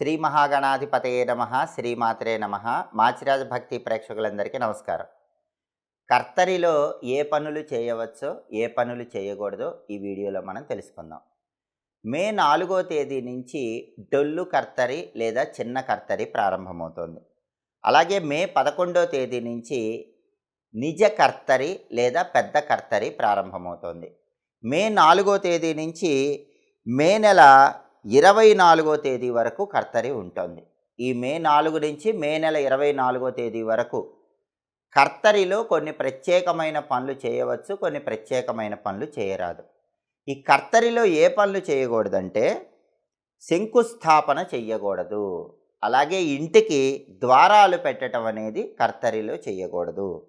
శ్రీ మహాగణాధిపతయే నమ శ్రీమాత్రే నమ. మాచిరాజ భక్తి ప్రేక్షకులందరికీ నమస్కారం. కర్తరిలో ఏ పనులు చేయవచ్చో ఏ పనులు చేయకూడదో ఈ వీడియోలో మనం తెలుసుకుందాం. మే నాలుగో తేదీ నుంచి డొల్లు కర్తరి లేదా చిన్న కర్తరి ప్రారంభమవుతోంది. అలాగే మే పదకొండో తేదీ నుంచి నిజ కర్తరి లేదా పెద్ద కర్తరి ప్రారంభమవుతోంది. మే నాలుగో తేదీ నుంచి మే నెల ఇరవై నాలుగో తేదీ వరకు కర్తరి ఉంటుంది. ఈ మే నాలుగు నుంచి మే నెల ఇరవై నాలుగో తేదీ వరకు కర్తరిలో కొన్ని ప్రత్యేకమైన పనులు చేయవచ్చు కొన్ని ప్రత్యేకమైన పనులు చేయరాదు. ఈ కర్తరిలో ఏ పనులు చేయకూడదంటే శంకుస్థాపన చెయ్యకూడదు. అలాగే ఇంటికి ద్వారాలు పెట్టడం అనేది కర్తరిలో చేయకూడదు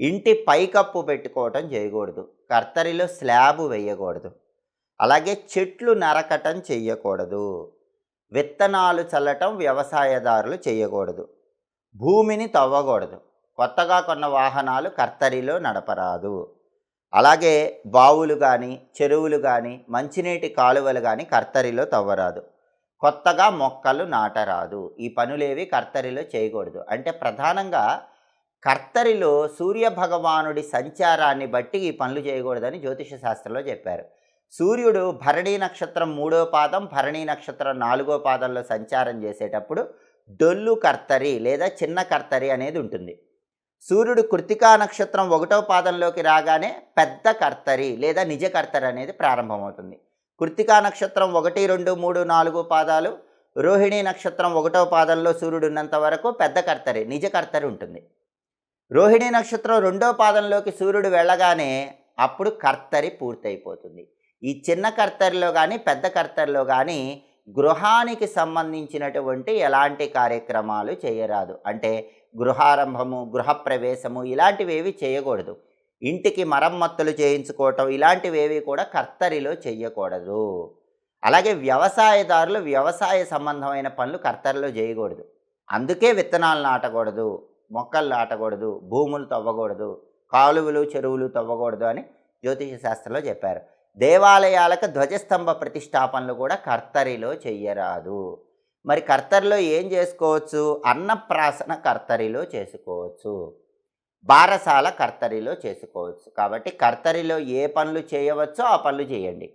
ఇంటి పైకప్పు పెట్టుకోవటం చేయకూడదు. కర్తరిలో స్లాబ్ వేయకూడదు. అలాగే చెట్లు నరకటం చెయ్యకూడదు. విత్తనాలు చల్లటం వ్యవసాయదారులు చేయకూడదు భూమిని తవ్వకూడదు. కొత్తగా కొన్న వాహనాలు కర్తరిలో నడపరాదు. అలాగే బావులు కానీ చెరువులు కానీ మంచినీటి కాలువలు కానీ కర్తరిలో తవ్వరాదు. కొత్తగా మొక్కలు నాటరాదు. ఈ పనులేవి కర్తరిలో చేయకూడదు. అంటే ప్రధానంగా కర్తరిలో సూర్య భగవానుడి సంచారాన్ని బట్టి ఈ పనులు చేయకూడదని జ్యోతిష శాస్త్రంలో చెప్పారు. సూర్యుడు భరణీ నక్షత్రం మూడో పాదం భరణీ నక్షత్రం నాలుగో పాదంలో సంచారం చేసేటప్పుడు డొల్లు కర్తరి లేదా చిన్న కర్తరి అనేది ఉంటుంది. సూర్యుడు కృతికా నక్షత్రం ఒకటో పాదంలోకి రాగానే పెద్ద కర్తరి లేదా నిజ కర్తరి అనేది ప్రారంభమవుతుంది. కృతికా నక్షత్రం ఒకటి రెండు మూడు నాలుగు పాదాలు రోహిణీ నక్షత్రం ఒకటో పాదంలో సూర్యుడు ఉన్నంత వరకు పెద్ద కర్తరి నిజ కర్తరి ఉంటుంది. రోహిణీ నక్షత్రం రెండో పాదంలోకి సూర్యుడు వెళ్ళగానే అప్పుడు కర్తరి పూర్తయిపోతుంది. ఈ చిన్న కర్తరిలో కానీ పెద్ద కర్తరిలో కానీ గృహానికి సంబంధించినటువంటి ఎలాంటి కార్యక్రమాలు చేయరాదు. అంటే గృహారంభము గృహప్రవేశము ఇలాంటివేవి చేయకూడదు. ఇంటికి మరమ్మత్తులు చేయించుకోవటం ఇలాంటివేవి కూడా కర్తరిలో చేయకూడదు అలాగే వ్యవసాయదారులు వ్యవసాయ సంబంధమైన పనులు కర్తరిలో చేయకూడదు. అందుకే విత్తనాలు నాటకూడదు మొక్కలు నాటకూడదు భూములు తవ్వకూడదు కాలువలు చెరువులు తవ్వకూడదు అని జ్యోతిష శాస్త్రంలో చెప్పారు. దేవాలయాలకు ధ్వజస్తంభ ప్రతిష్టాపనలు కూడా కర్తరిలో చెయ్యరాదు. మరి కర్తరిలో ఏం చేసుకోవచ్చు? అన్నప్రాసన కర్తరిలో చేసుకోవచ్చు. బారసాల కర్తరిలో చేసుకోవచ్చు. కాబట్టి కర్తరిలో ఏ పనులు చేయవచ్చో ఆ పనులు చేయండి.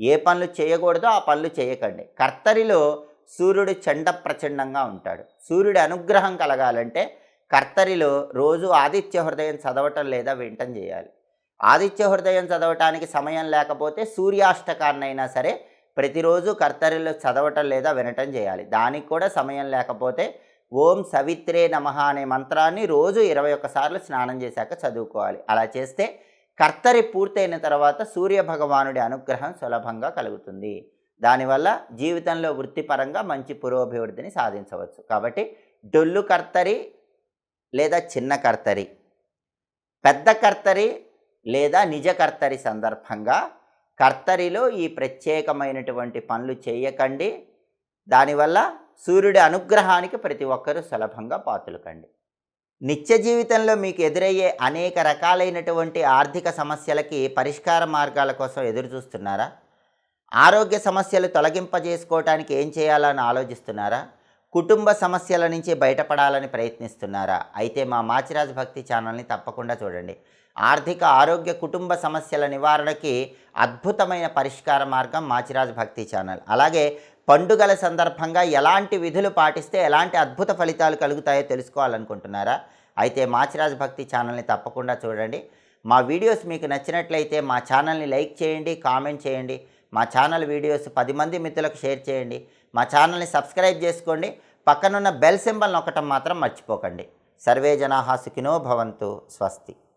ఏ పనులు చేయకూడదో ఆ పనులు చేయకండి. కర్తరిలో సూర్యుడు చండ ప్రచండంగా ఉంటాడు. సూర్యుడి అనుగ్రహం కలగాలంటే కర్తరిలో రోజు ఆదిత్య హృదయం చదవటం లేదా వింటం చేయాలి. ఆదిత్య హృదయం చదవటానికి సమయం లేకపోతే సూర్యాష్టకాన్నైనా సరే ప్రతిరోజు కర్తరిలో చదవటం లేదా వినటం చేయాలి. దానికి కూడా సమయం లేకపోతే ఓం సవిత్రే నమ అనే మంత్రాన్ని రోజు ఇరవై ఒక్కసార్లు స్నానం చేశాక చదువుకోవాలి. అలా చేస్తే కర్తరి పూర్తయిన తర్వాత సూర్య భగవానుడి అనుగ్రహం సులభంగా కలుగుతుంది. దానివల్ల జీవితంలో వృత్తిపరంగా మంచి పురోభివృద్ధిని సాధించవచ్చు. కాబట్టి డొల్లు కర్తరి లేదా చిన్న కర్తరి పెద్ద కర్తరి లేదా నిజ కర్తరి సందర్భంగా కర్తరిలో ఈ ప్రత్యేకమైనటువంటి పనులు చేయకండి. దానివల్ల సూర్యుడి అనుగ్రహానికి ప్రతి ఒక్కరూ సులభంగా పాతులకండి. నిత్య జీవితంలో మీకు ఎదురయ్యే అనేక రకాలైనటువంటి ఆర్థిక సమస్యలకి పరిష్కార మార్గాల కోసం ఎదురు చూస్తున్నారా ఆరోగ్య సమస్యలు తొలగింపజేసుకోవటానికి ఏం చేయాలని ఆలోచిస్తున్నారా? కుటుంబ సమస్యల నుంచి బయటపడాలని ప్రయత్నిస్తున్నారా? అయితే మా మాచిరాజ్ భక్తి ఛానల్ని తప్పకుండా చూడండి. ఆర్థిక ఆరోగ్య కుటుంబ సమస్యల నివారణకి అద్భుతమైన పరిష్కార మార్గం మాచిరాజ్ భక్తి ఛానల్. అలాగే పండుగల సందర్భంగా ఎలాంటి విధులు పాటిస్తే ఎలాంటి అద్భుత ఫలితాలు కలుగుతాయో తెలుసుకోవాలనుకుంటున్నారా? అయితే మాచిరాజ్ భక్తి ఛానల్ని తప్పకుండా చూడండి. మా వీడియోస్ మీకు నచ్చినట్లయితే మా ఛానల్ని లైక్ చేయండి కామెంట్ చేయండి. మా ఛానల్ వీడియోస్ పది మంది మిత్రులకు షేర్ చేయండి. మా ఛానల్ని సబ్స్క్రైబ్ చేసుకోండి. పక్కనున్న బెల్ సింబల్ నొక్కటం మాత్రం మర్చిపోకండి. సర్వే జనాహా సుఖినో భవంతు. స్వస్తి.